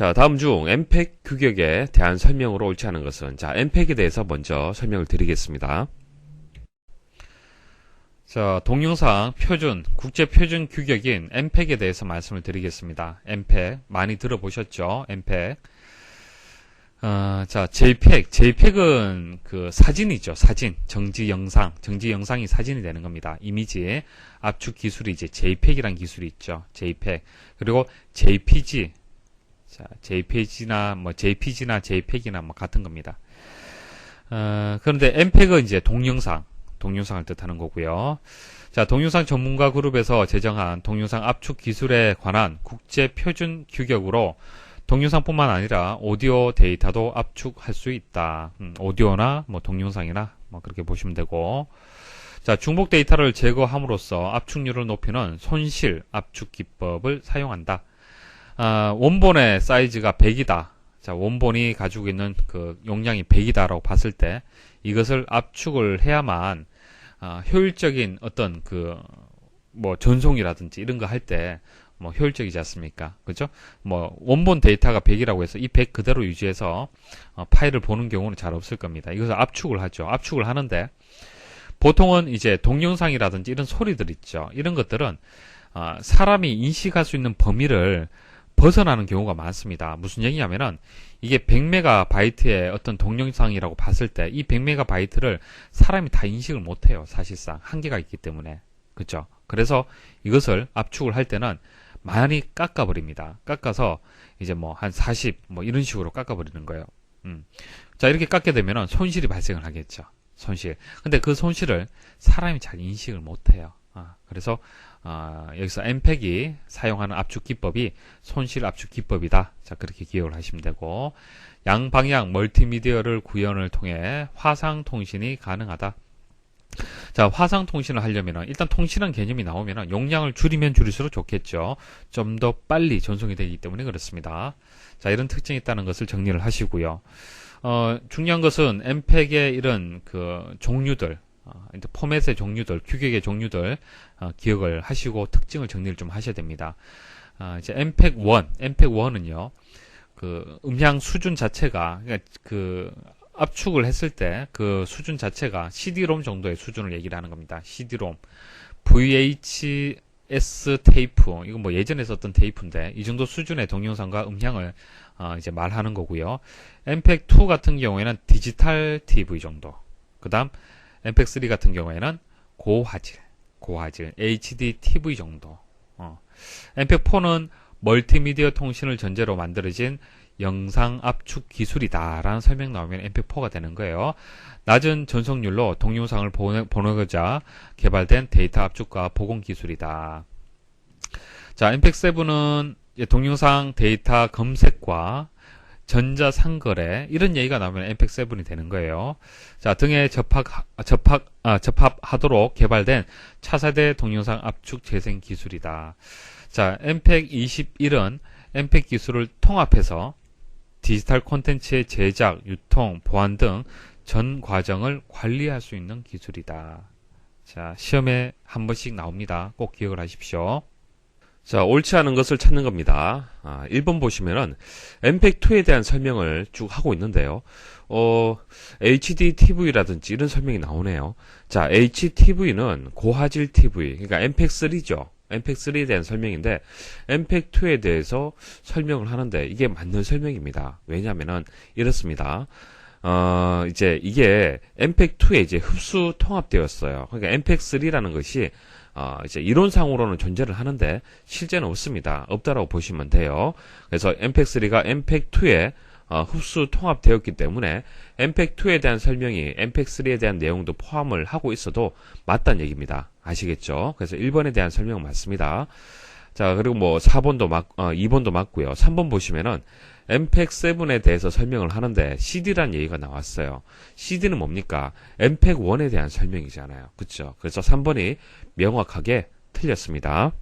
자, 다음 중 엠팩 규격에 대한 설명으로 옳지 않은 것은 자, 엠팩에 대해서 먼저 설명을 드리겠습니다. 자, 동영상 표준, 국제 표준 규격인 엠팩에 대해서 말씀을 드리겠습니다. 엠팩 많이 들어보셨죠? 엠팩. 어, 자, JPEG. JPEG은 그 사진이죠. 사진. 정지 영상. 정지 영상이 사진이 되는 겁니다. 이미지. 압축 기술이 이제 JPEG이란 기술이 있죠. JPEG. 그리고 JPG. 자, JPG나 뭐 JPG나 JPEG이나 뭐 같은 겁니다. 어, 그런데 MPEG은 이제 동영상, 동영상을 뜻하는 거고요. 자, 동영상 전문가 그룹에서 제정한 동영상 압축 기술에 관한 국제 표준 규격으로 동영상뿐만 아니라 오디오 데이터도 압축할 수 있다. 음, 오디오나 뭐 동영상이나 뭐 그렇게 보시면 되고. 자, 중복 데이터를 제거함으로써 압축률을 높이는 손실 압축 기법을 사용한다. 아, 원본의 사이즈가 100이다. 자, 원본이 가지고 있는 그 용량이 100이다라고 봤을 때 이것을 압축을 해야만 아, 효율적인 어떤 그 뭐 전송이라든지 이런 거 할 때 뭐 효율적이지 않습니까? 그죠? 뭐 원본 데이터가 100이라고 해서 이 100 그대로 유지해서 어, 파일을 보는 경우는 잘 없을 겁니다. 이것을 압축을 하죠. 압축을 하는데 보통은 이제 동영상이라든지 이런 소리들 있죠. 이런 것들은 어, 사람이 인식할 수 있는 범위를 벗어나는 경우가 많습니다. 무슨 얘기냐면은 이게 100메가바이트의 어떤 동영상이라고 봤을 때 이 100메가바이트를 사람이 다 인식을 못 해요. 사실상 한계가 있기 때문에 그렇죠. 그래서 이것을 압축을 할 때는 많이 깎아 버립니다. 깎아서 이제 뭐 한 40 뭐 이런 식으로 깎아 버리는 거예요. 음. 자 이렇게 깎게 되면은 손실이 발생을 하겠죠. 손실. 근데 그 손실을 사람이 잘 인식을 못 해요. 아, 그래서 아, 여기서 엠팩이 사용하는 압축 기법이 손실 압축 기법이다. 자, 그렇게 기억을 하시면 되고, 양방향 멀티미디어를 구현을 통해 화상 통신이 가능하다. 자, 화상 통신을 하려면 일단 통신한 개념이 나오면 용량을 줄이면 줄일수록 좋겠죠. 좀 더 빨리 전송이 되기 때문에 그렇습니다. 자, 이런 특징이 있다는 것을 정리를 하시고요. 어, 중요한 것은 엠팩의 이런 그 종류들, 어, 포맷의 종류들, 규격의 종류들 어, 기억을 하시고 특징을 정리를 좀 하셔야 됩니다. 어, 이제 MPEG 1, MPEG 1은요, 그 음향 수준 자체가 그러니까 그 압축을 했을 때 그 수준 자체가 CD-ROM 정도의 수준을 얘기를 하는 겁니다. CD-ROM, VHS 테이프, 이건 뭐 예전에 썼던 테이프인데 이 정도 수준의 동영상과 음향을 어, 이제 말하는 거고요. MPEG 2 같은 경우에는 디지털 TV 정도. 그다음 엠팩3 같은 경우에는 고화질, 고화질, HD TV 정도. 어. 엠팩4는 멀티미디어 통신을 전제로 만들어진 영상 압축 기술이다라는 설명 나오면 엠팩4가 되는 거예요. 낮은 전송률로 동영상을 보내고자 개발된 데이터 압축과 복원 기술이다. 자, 엠팩7은 동영상 데이터 검색과 전자상거래 이런 얘기가 나오면 엠팩7이 되는 거예요. 자 등에 접합 접합 아, 접합하도록 개발된 차세대 동영상 압축 재생 기술이다. 자 엠팩 21은 엠팩 기술을 통합해서 디지털 콘텐츠의 제작, 유통, 보안 등 전 과정을 관리할 수 있는 기술이다. 자 시험에 한 번씩 나옵니다. 꼭 기억을 하십시오. 자, 옳지 않은 것을 찾는 겁니다. 아, 1번 보시면은 MPEG-2에 대한 설명을 쭉 하고 있는데요. 어, HD TV라든지 이런 설명이 나오네요. 자, HTV는 고화질 TV, 그러니까 MPEG-3죠. MPEG-3에 대한 설명인데 MPEG-2에 대해서 설명을 하는데 이게 맞는 설명입니다. 왜냐하면은 이렇습니다. 어, 이제 이게 MPEG-2에 이제 흡수 통합되었어요. 그러니까 MPEG-3라는 것이 어, 이제 이론상으로는 존재를 하는데 실제는 없습니다. 없다라고 보시면 돼요. 그래서 MPEG-3가 MPEG-2에 어, 흡수 통합되었기 때문에 MPEG-2에 대한 설명이 MPEG-3에 대한 내용도 포함을 하고 있어도 맞다는 얘기입니다. 아시겠죠? 그래서 1번에 대한 설명은 맞습니다. 자, 그리고 뭐 4번도 맞, 어, 2번도 맞고요. 3번 보시면은 MPEG-7에 대해서 설명을 하는데 CD란 얘기가 나왔어요. CD는 뭡니까? MPEG-1에 대한 설명이잖아요. 그쵸? 그래서 3번이 명확하게 틀렸습니다.